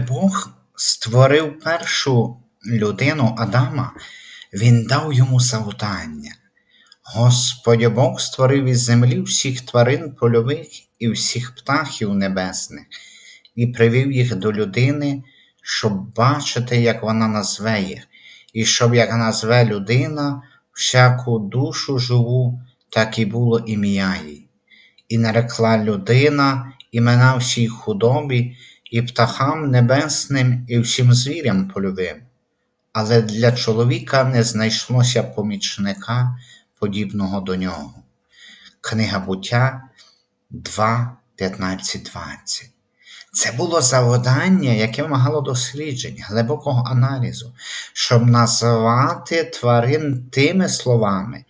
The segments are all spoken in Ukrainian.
Бог створив першу людину Адама, Він дав йому завдання. Господь Бог створив із землі всіх тварин польових і всіх птахів небесних, і привів їх до людини, щоб бачити, як вона назве їх, і щоб як назве людина всяку душу живу, так і було ім'я їй. І нарекла людина імена всій худобі, і птахам небесним, і всім звірям польовим. Але для чоловіка не знайшлося помічника, подібного до нього. Книга буття 2, 15, 20. Це було завдання, яке вимагало досліджень, глибокого аналізу, щоб назвати тварин тими словами,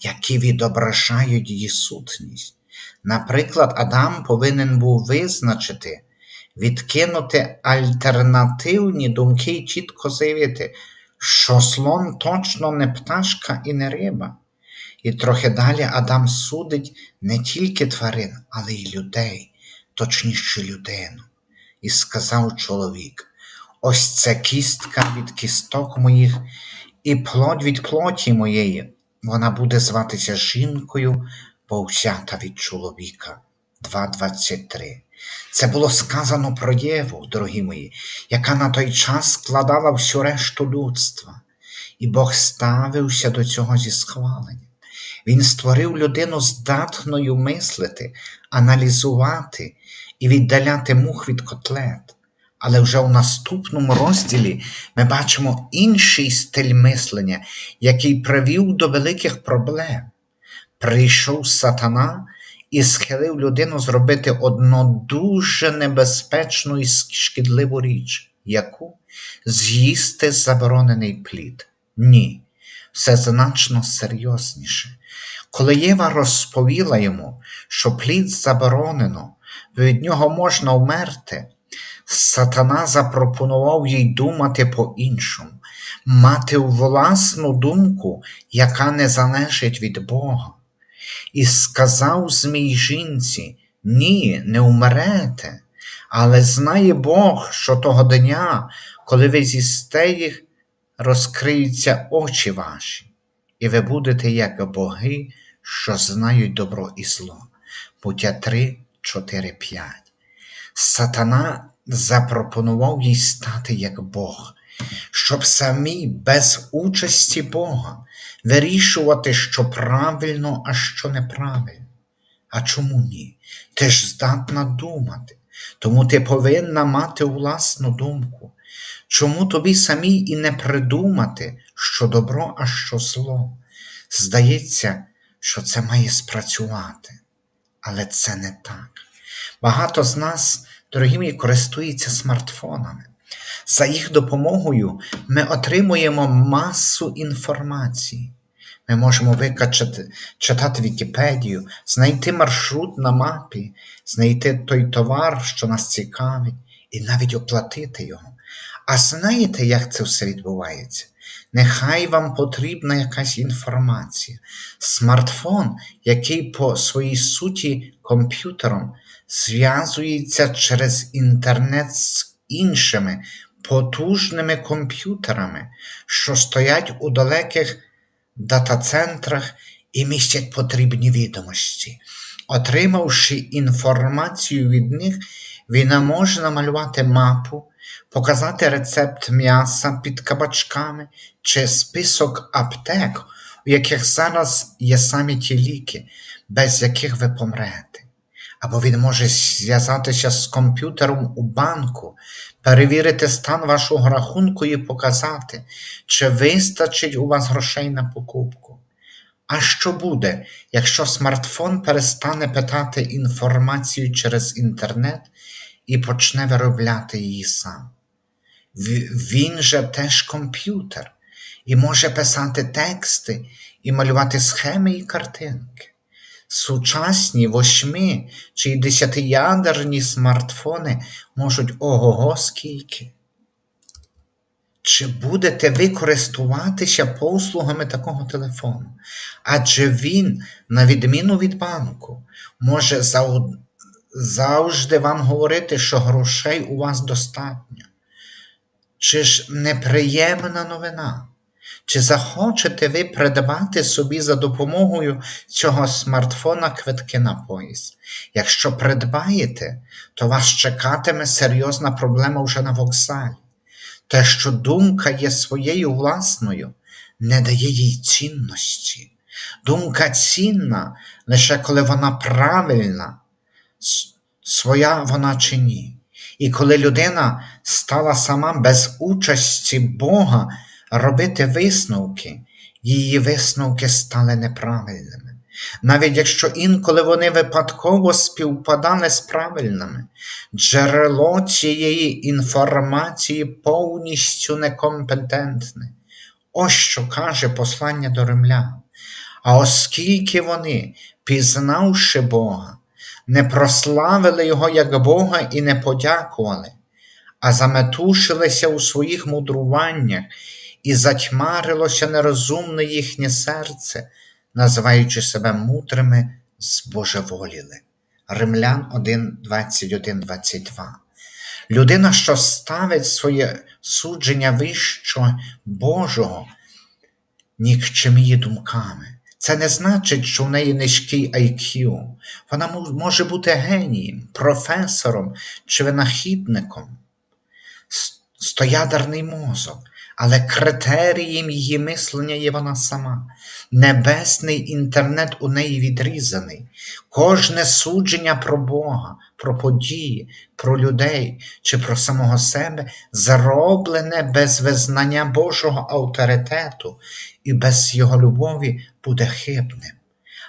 які відображають її сутність. Наприклад, Адам повинен був визначити, відкинути альтернативні думки і чітко заявити, що слон точно не пташка і не риба. І трохи далі Адам судить не тільки тварин, але й людей, точніше людину. І сказав чоловік: ось це кістка від кісток моїх, і плоть від плоті моєї. Вона буде зватися жінкою, бо взята від чоловіка. 2.23. Це було сказано про Єву, дорогі мої, яка на той час складала всю решту людства, і Бог ставився до цього зі схваленням. Він створив людину здатною мислити, аналізувати і віддаляти мух від котлет. Але вже у наступному розділі ми бачимо інший стиль мислення, який привів до великих проблем. Прийшов сатана і схилив людину зробити одну дуже небезпечну і шкідливу річ, яку з'їсти заборонений плід. Ні, все значно серйозніше. Коли Єва розповіла йому, що плід заборонено, від нього можна вмерти, сатана запропонував їй думати по-іншому, мати власну думку, яка не залежить від Бога. І сказав Змій жінці: Ні, не умрете, але знає Бог, що того дня, коли ви з'їсте їх, розкриються очі ваші, і ви будете як боги, що знають добро і зло. Буття 3, 4, 5. Сатана запропонував їй стати як Бог, щоб самі без участі Бога вирішувати, що правильно, а що неправильно. А чому ні? Ти ж здатна думати, тому ти повинна мати власну думку. Чому тобі самій і не придумати, що добро, а що зло? Здається, що це має спрацювати, але це не так. Багато з нас, дорогі мої, користуються смартфонами. За їх допомогою ми отримуємо масу інформації. Ми можемо викачати, читати Вікіпедію, знайти маршрут на мапі, знайти той товар, що нас цікавить, і навіть оплатити його. А знаєте, як це все відбувається? Нехай вам потрібна якась інформація. Смартфон, який по своїй суті комп'ютером зв'язується через інтернет з іншими потужними комп'ютерами, що стоять у далеких дата-центрах і містять потрібні відомості. Отримавши інформацію від них, він може намалювати мапу, показати рецепт м'яса під кабачками чи список аптек, у яких зараз є самі ті ліки, без яких ви помрете. Або він може зв'язатися з комп'ютером у банку, перевірити стан вашого рахунку і показати, чи вистачить у вас грошей на покупку. А що буде, якщо смартфон перестане питати інформацію через інтернет і почне виробляти її сам? Він же теж комп'ютер і може писати тексти і малювати схеми і картинки. Сучасні восьми чи десятиядерні смартфони можуть ого-го скільки. Чи будете ви користуватися послугами такого телефону? Адже він, на відміну від банку, може завжди вам говорити, що грошей у вас достатньо. Чи ж неприємна новина? Чи захочете ви придбати собі за допомогою цього смартфона квитки на поїзд? Якщо придбаєте, то вас чекатиме серйозна проблема вже на вокзалі. Те, що думка є своєю власною, не дає їй цінності. Думка цінна лише коли вона правильна, своя вона чи ні. І коли людина стала сама без участі Бога робити висновки, її висновки стали неправильними. Навіть якщо інколи вони випадково співпадали з правильними, джерело цієї інформації повністю некомпетентне. Ось що каже послання до римлян. А оскільки вони, пізнавши Бога, не прославили Його як Бога і не подякували, а заметушилися у своїх мудруваннях і затьмарилося нерозумне їхнє серце, називаючи себе мудрими, збожеволіли. Римлян 1, 21, 22. Людина, що ставить своє судження вищого Божого, нікчеміє думками. Це не значить, що в неї низький IQ. Вона може бути генієм, професором чи винахідником, стоядерний мозок, але критерієм її мислення є вона сама. Небесний інтернет у неї відрізаний. Кожне судження про Бога, про події, про людей чи про самого себе зроблене без визнання Божого авторитету і без Його любові буде хибним.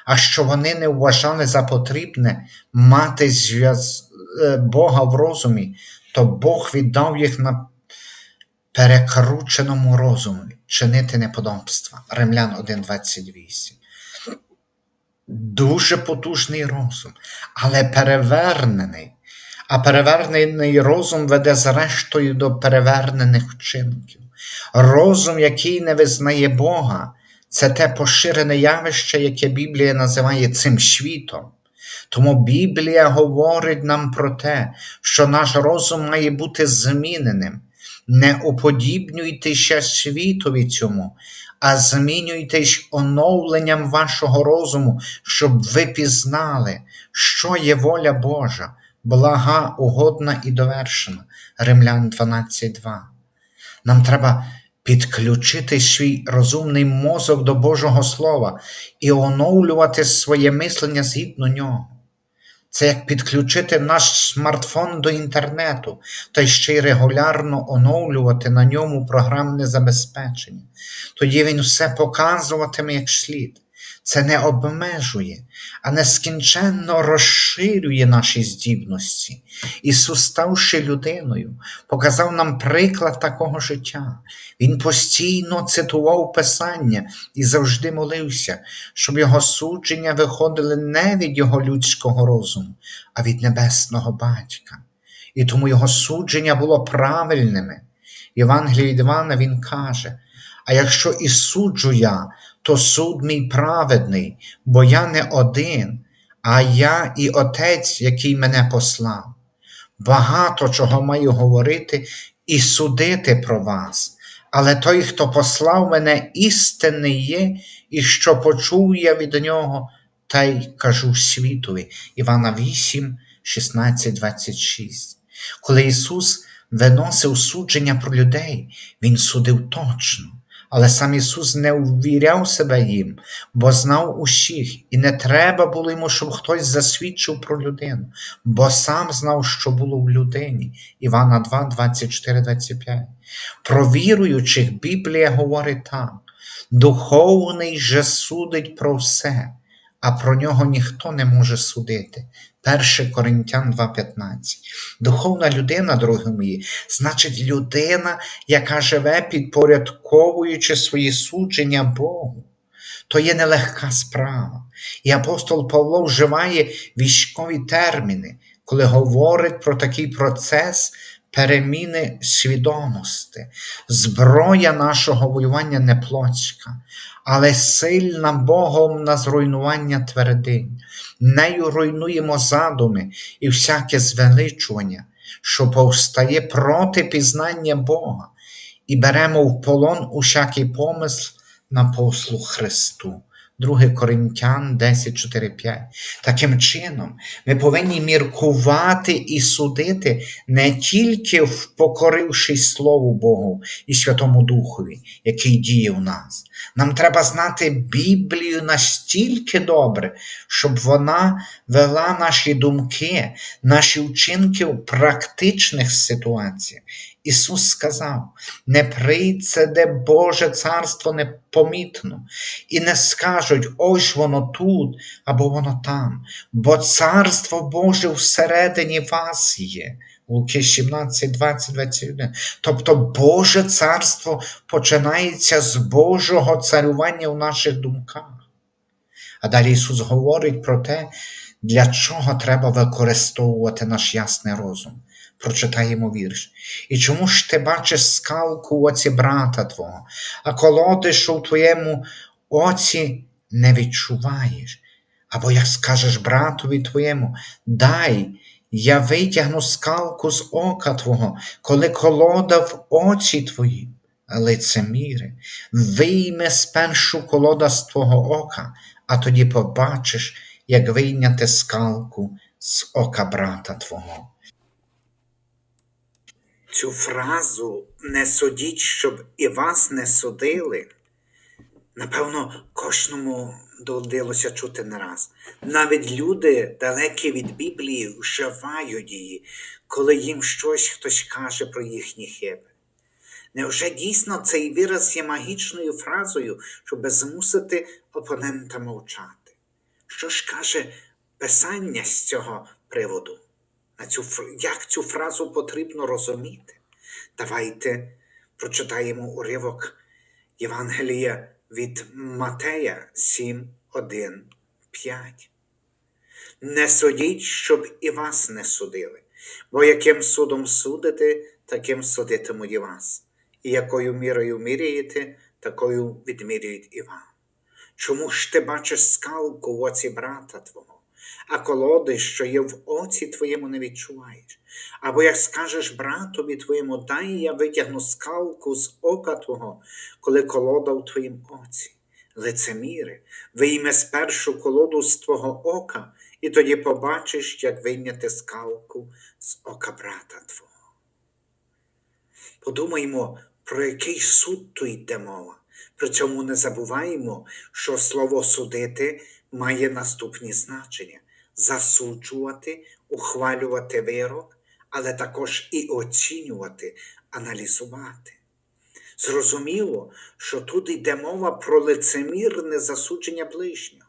А що вони не вважали за потрібне мати зв'яз е, Бога в розумі, то Бог віддав їх на перекрученому розумі чинити неподобства. Римлян 1,28. Дуже потужний розум, але перевернений. А перевернений розум веде зрештою до перевернених вчинків. Розум, який не визнає Бога, це те поширене явище, яке Біблія називає цим світом. Тому Біблія говорить нам про те, що наш розум має бути зміненим. Не уподібнюйтеся світові цьому, а змінюйтесь оновленням вашого розуму, щоб ви пізнали, що є воля Божа, блага, угодна і довершена. Римлян 12.2. Нам треба підключити свій розумний мозок до Божого Слова і оновлювати своє мислення згідно нього. Це як підключити наш смартфон до інтернету та ще й регулярно оновлювати на ньому програмне забезпечення. Тоді він все показуватиме як слід. Це не обмежує, а нескінченно розширює наші здібності. Ісус, ставши людиною, показав нам приклад такого життя. Він постійно цитував Писання і завжди молився, щоб його судження виходили не від його людського розуму, а від небесного батька. І тому його судження було правильними. Євангелії Івана він каже: А якщо і суджу я, то суд мій праведний, бо я не один, а я і Отець, який мене послав. Багато чого маю говорити і судити про вас, але той, хто послав мене, істинний є, і що почув я від нього, та й кажу світові. Івана 8, 16, 26. Коли Ісус виносив судження про людей, Він судив точно. Але сам Ісус не увіряв себе їм, бо знав усіх, і не треба було йому, щоб хтось засвідчив про людину, бо сам знав, що було в людині. Івана 2, 24, 25. Про віруючих Біблія говорить так: духовний же судить про все, а про нього ніхто не може судити. 1 Коринтян 2,15. Духовна людина, дорогі мої, значить людина, яка живе, підпорядковуючи свої судження Богу. То є нелегка справа. І апостол Павло вживає військові терміни, коли говорить про такий процес переміни свідомості. Зброя нашого воювання не плотська, але сильна Богом на зруйнування твердинь. Нею руйнуємо задуми і всяке звеличування, що повстає проти пізнання Бога, і беремо в полон усякий помисл на послуг Христу. 2 Коринтян 10, 4, 5. Таким чином, ми повинні міркувати і судити не тільки впокорившись Слову Богу і Святому Духові, який діє в нас. Нам треба знати Біблію настільки добре, щоб вона вела наші думки, наші вчинки в практичних ситуаціях. Ісус сказав: не прийде де Боже царство непомітно, і не скажуть, ось воно тут або воно там, бо царство Боже всередині вас є. Луки 17, 20, 21. Тобто Боже царство починається з Божого царювання в наших думках. А далі Ісус говорить про те, для чого треба використовувати наш ясний розум. Прочитаємо вірш. І чому ж ти бачиш скалку в оці брата твого, а колоди, що в твоєму оці не відчуваєш? Або як скажеш братові твоєму, дай, я витягну скалку з ока твого, коли колода в очі твої. Лицеміри, вийми спершу колода з твого ока, а тоді побачиш, як вийняти скалку з ока брата твого. Цю фразу не судіть, щоб і вас не судили. Напевно, кожному доводилося чути не раз. Навіть люди, далекі від Біблії, вживають її, коли їм щось хтось каже про їхні хиби. Невже дійсно цей вираз є магічною фразою, щоб змусити опонента мовчати? Що ж каже Писання з цього приводу? На цю, як цю фразу потрібно розуміти? Давайте прочитаємо уривок Євангелія від Матея 7, 1, 5. Не судіть, щоб і вас не судили, бо яким судом судите, таким судитимуть і вас, і якою мірою міряєте, такою відміряють і вам. Чому ж ти бачиш скалку в оці брата твого, а колоди, що є в оці твоєму, не відчуваєш? Або як скажеш братові твоєму, дай я витягну скалку з ока твого, коли колода в твоїм оці. Лицеміри, вийме спершу колоду з твого ока, і тоді побачиш, як вийняти скалку з ока брата твого. Подумаймо, про який суд тут йде мова. При цьому не забуваємо, що слово судити має наступні значення: засуджувати, ухвалювати вирок, але також і оцінювати, аналізувати. Зрозуміло, що тут йде мова про лицемірне засудження ближнього.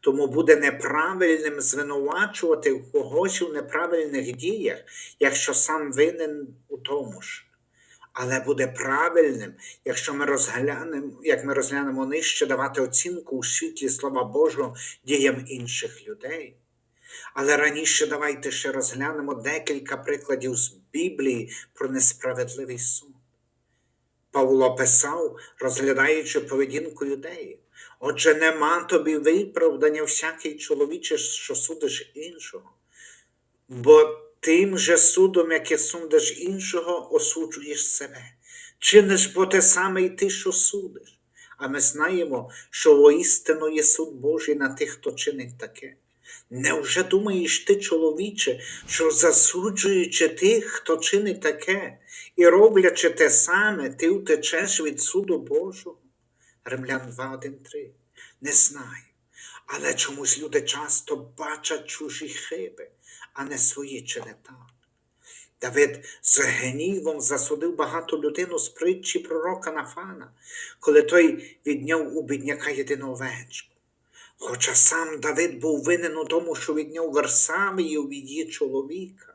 Тому буде неправильним звинувачувати когось у неправильних діях, якщо сам винен у тому ж. Але буде правильним, якщо ми розглянемо, як ми розглянемо нижче, давати оцінку у світлі Слова Божого діям інших людей. Але раніше давайте ще розглянемо декілька прикладів з Біблії про несправедливий суд. Павло писав, розглядаючи поведінку юдеїв. Отже, нема тобі виправдання всякий чоловіче, що судиш іншого. Бо тим же судом, яке судиш іншого, осуджуєш себе. Чиниш бо те саме й ти, що судиш. А ми знаємо, що воістину є суд Божий на тих, хто чинить таке. Невже думаєш ти, чоловіче, що засуджуючи тих, хто чинить таке, і роблячи те саме, ти втечеш від суду Божого? Римлян 2, 1, 3. Не знаю. Але чомусь люди часто бачать чужі хиби, а не свої так. Давид з гнівом засудив багату людину з притчі пророка Нафана, коли той відняв у бідняка єдину овечку. Хоча сам Давид був винен у тому, що відняв Версавію від її чоловіка.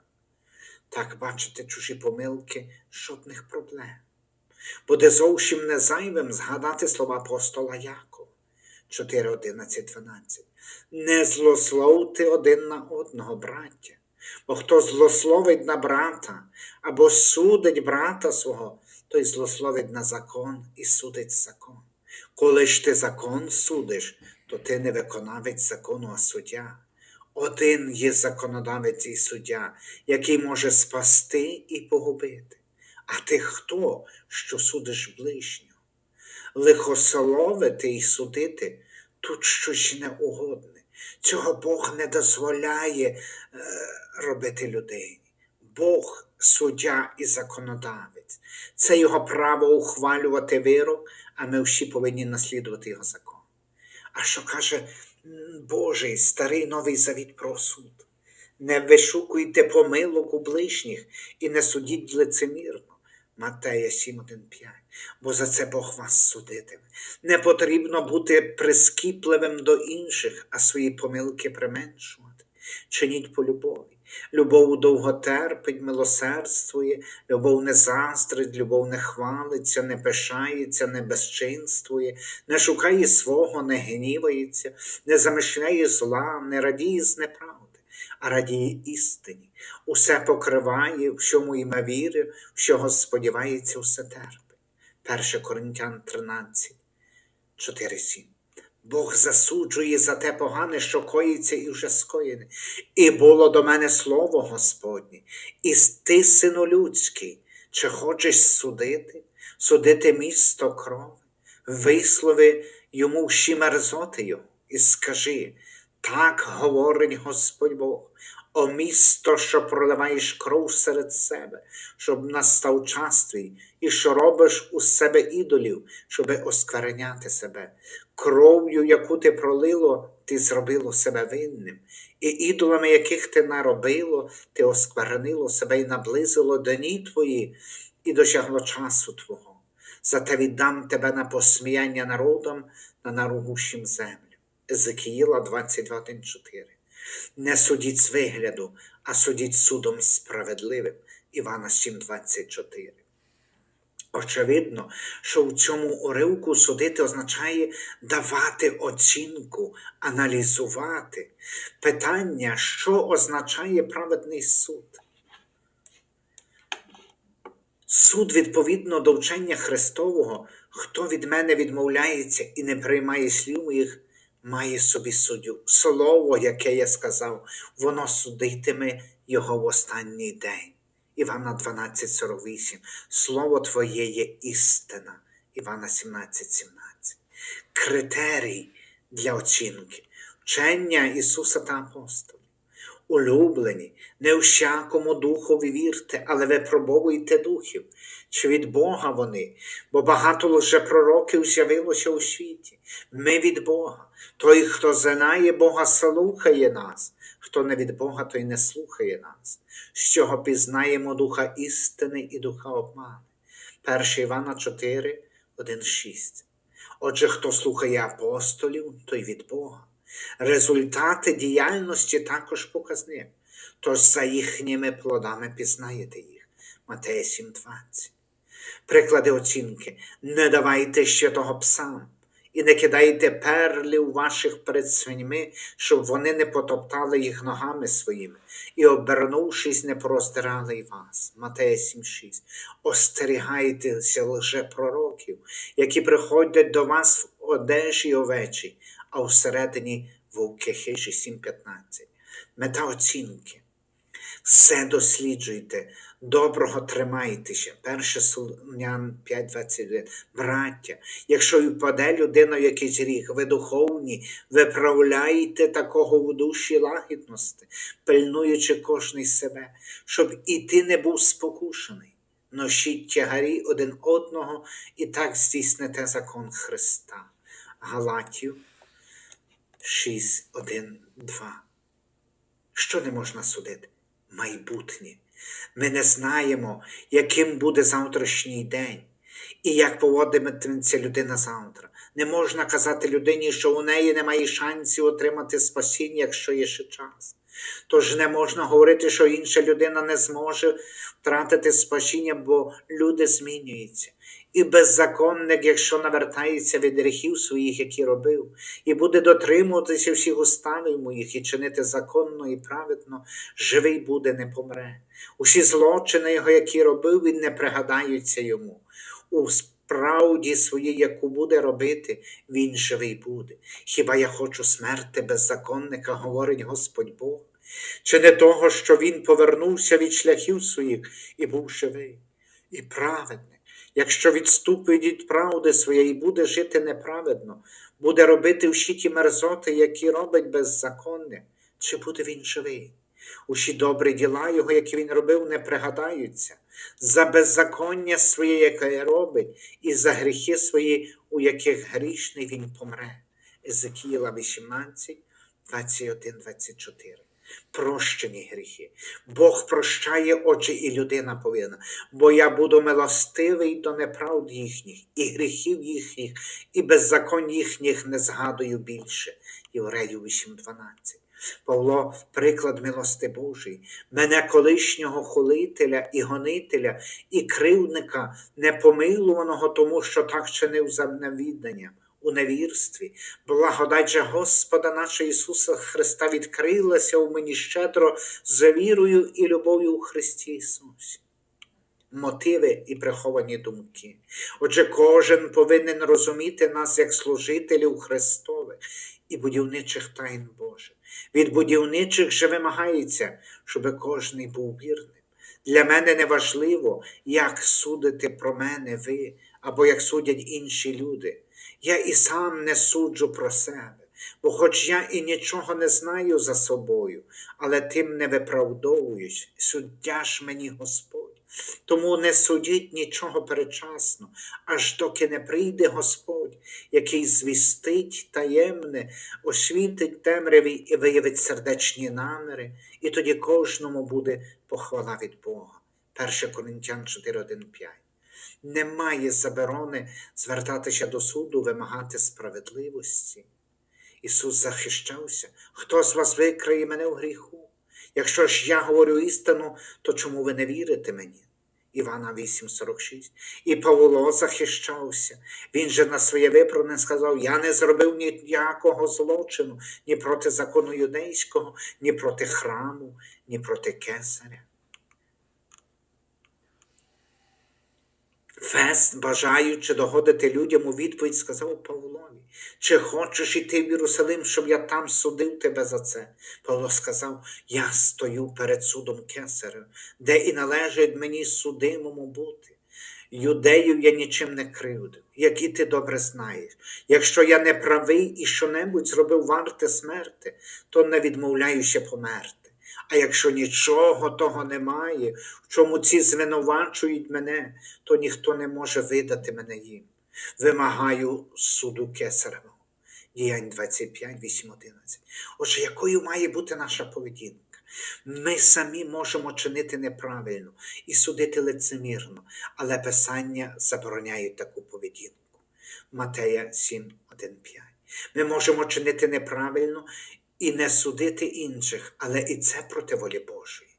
Так бачите чужі помилки жодних проблем. Буде зовсім не зайвим згадати слова апостола Якова 4, 11, 12. Не злословте один на одного, браття, бо хто злословить на брата або судить брата свого, той злословить на закон і судить закон. Коли ж ти закон судиш, то ти не виконавець закону, а суддя. Один є законодавець і суддя, який може спасти і погубити. А ти хто, що судиш ближнього? Лихословити й судити тут щось неугодне. Цього Бог не дозволяє е, робити людині. Бог суддя і законодавець. Це його право ухвалювати вирок, а ми всі повинні наслідувати його закон. А що каже Божий старий новий завіт про суд? Не вишукуйте помилок у ближніх і не судіть лицемірно. Матея 7.1.5. Бо за це Бог вас судитиме. Не потрібно бути прискіпливим до інших, а свої помилки применшувати. Чиніть по любові. Любов довго терпить, милосердствує, любов не заздрить, любов не хвалиться, не пишається, не безчинствує, не шукає свого, не гнівається, не замишляє зла, не радіє з неправди, а радіє істині. Усе покриває, в чому іме віри, в чого сподівається, усе терпить. 1 Коринтян 13, 4-7. Бог засуджує за те погане, що коїться і вже скоєне. І було до мене слово Господнє, і ти, сину людський, чи хочеш судити, судити місто крови, вислови йому всі мерзоти його, і скажи, так говорить Господь Бог, о місто, що проливаєш кров серед себе, щоб настав час твій, і що робиш у себе ідолів, щоби оскверняти себе. Кров'ю, яку ти пролило, ти зробило себе винним, і ідолами, яких ти наробило, ти осквернило себе і наблизило до дні твої, і досягло часу твого. Зате віддам тебе на посміяння народам на наругущим землю. Езекіїла 22.1.4 Не судіть з вигляду, а судіть судом справедливим. Івана 7.24 Очевидно, що в цьому уривку судити означає давати оцінку, аналізувати. Питання, що означає праведний суд? Суд відповідно до вчення Христового, хто від мене відмовляється і не приймає слів моїх, має собі суддю. Слово, яке я сказав, воно судитиме його в останній день. Івана 12,48. Слово Твоє є істина. Івана 17,17. Критерій для оцінки. Вчення Ісуса та апостолів. Улюблені, не всякому духові вірте, але випробовуйте духів, чи від Бога вони, бо багато лжепророків з'явилося у світі. Ми від Бога. Той, хто знає Бога, слухає нас, хто не від Бога, той не слухає нас, з чого пізнаємо духа істини і духа обману. 1 Івана 4, 1, 6. Отже, хто слухає апостолів, той від Бога. Результати діяльності також показник, тож за їхніми плодами пізнаєте їх. Матея 7,20. Приклади оцінки. Не давайте ще того псам і не кидайте перлів ваших перед свиньми, щоб вони не потоптали їх ногами своїми, і, обернувшись, не пороздирали вас. Матея 7,6. Остерігайтеся лжепророків, які приходять до вас в одежі овечі, а всередині вовки хижі 7.15. Мета оцінки. Все досліджуйте, доброго тримайтеся. 1 Солонян 5.21. Браття, якщо й впаде людина в якийсь гріх, ви духовні, виправляйте такого в душі лагідності, пильнуючи кожний себе, щоб і ти не був спокушений. Ношіть тягарі один одного і так здійсните закон Христа. Галатів 6, 1, 2. Що не можна судити? Майбутнє. Ми не знаємо, яким буде завтрашній день і як поводитиметься людина завтра. Не можна казати людині, що у неї немає шансів отримати спасіння, якщо є ще час. Тож не можна говорити, що інша людина не зможе втратити спасіння, бо люди змінюються. І беззаконник, якщо навертається від гріхів своїх, які робив, і буде дотримуватися всіх уставів моїх і чинити законно і праведно, живий буде, не помре. Усі злочини його, які робив, він не пригадаються йому. У справді своїй, яку буде робити, він живий буде. Хіба я хочу смерти беззаконника, говорить Господь Бог, чи не того, що він повернувся від шляхів своїх і був живий? і праведне. Якщо відступить від правди своєї, буде жити неправедно, буде робити всі ті мерзоти, які робить беззаконне, чи буде він живий? Усі добрі діла його, які він робив, не пригадаються, за беззаконня своє, яке робить, і за гріхи свої, у яких грішний він помре. Езекіла 18, 21, 24. Прощені гріхи. Бог прощає очі, і людина повинна. Бо я буду милостивий до неправд їхніх, і гріхів їхніх, і беззаконь їхніх не згадую більше. Євреїв 8.12. Павло, приклад милости Божої, мене колишнього холителя і гонителя, і кривдника, непомилуваного, тому що так чинив за невідданням у невірстві. Благодать же Господа нашого Ісуса Христа відкрилася у мені щедро за вірою і любов'ю у Христі Ісусі. Мотиви і приховані думки. Отже, кожен повинен розуміти нас як служителів Христових і будівничих тайн Божих. Від будівничих же вимагається, щоб кожний був вірним. Для мене не важливо, як судите про мене ви, або як судять інші люди. Я і сам не суджу про себе, бо хоч я і нічого не знаю за собою, але тим не виправдовуюсь, суддя ж мені Господь. Тому не судіть нічого передчасно, аж доки не прийде Господь, який звістить таємне, освітить темряві і виявить сердечні наміри, і тоді кожному буде похвала від Бога. 1 Коринтян 4.1.5 немає заборони звертатися до суду, вимагати справедливості. Ісус захищався. Хто з вас викриє мене у гріху? Якщо ж я говорю істину, то чому ви не вірите мені? Івана 8,46. І Павло захищався. Він же на своє виправдання сказав: Я не зробив ніякого злочину ні проти закону юдейського, ні проти храму, ні проти кесаря. Фест, бажаючи догодити людям у відповідь, сказав Павлові, чи хочеш іти в Єрусалим, щоб я там судив тебе за це? Павло сказав, я стою перед судом кесаря, де і належить мені судимому бути. Юдеїв я нічим не кривдив, як і ти добре знаєш. Якщо я не правий і що-небудь зробив варте смерти, то не відмовляюся померти. А якщо нічого того немає, в чому ці звинувачують мене, то ніхто не може видати мене їм. Вимагаю суду кесаревого. Діянь 25, 8, 11. Отже, якою має бути наша поведінка? Ми самі можемо чинити неправильно і судити лицемірно, але Писання забороняє таку поведінку. Матея 7, 1, 5. Ми можемо чинити неправильно і не судити інших, але і це проти волі Божої.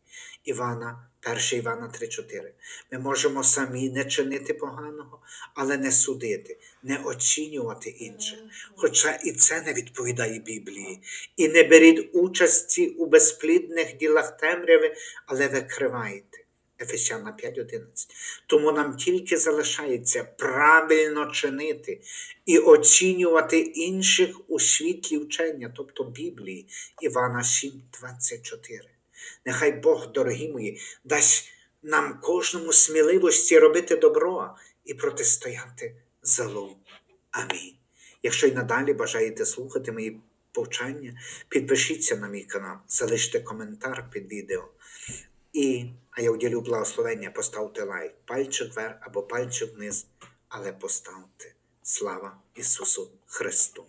Івана, 1 Івана 3,4. Ми можемо самі не чинити поганого, але не судити, не оцінювати інших. Хоча і це не відповідає Біблії. І не беріть участі у безплідних ділах темряви, але викривайте. Ефесяна 5.11. Тому нам тільки залишається правильно чинити і оцінювати інших у світлі вчення, тобто Біблії, Івана 7.24. Нехай Бог, дорогі мої, дасть нам кожному сміливості робити добро і протистояти злу. Амінь. Якщо й надалі бажаєте слухати мої повчання, підпишіться на мій канал, залиште коментар під відео. І, а я уділю благословення, поставте лайк, пальчик вверх або пальчик вниз, але поставте. Слава Ісусу Христу!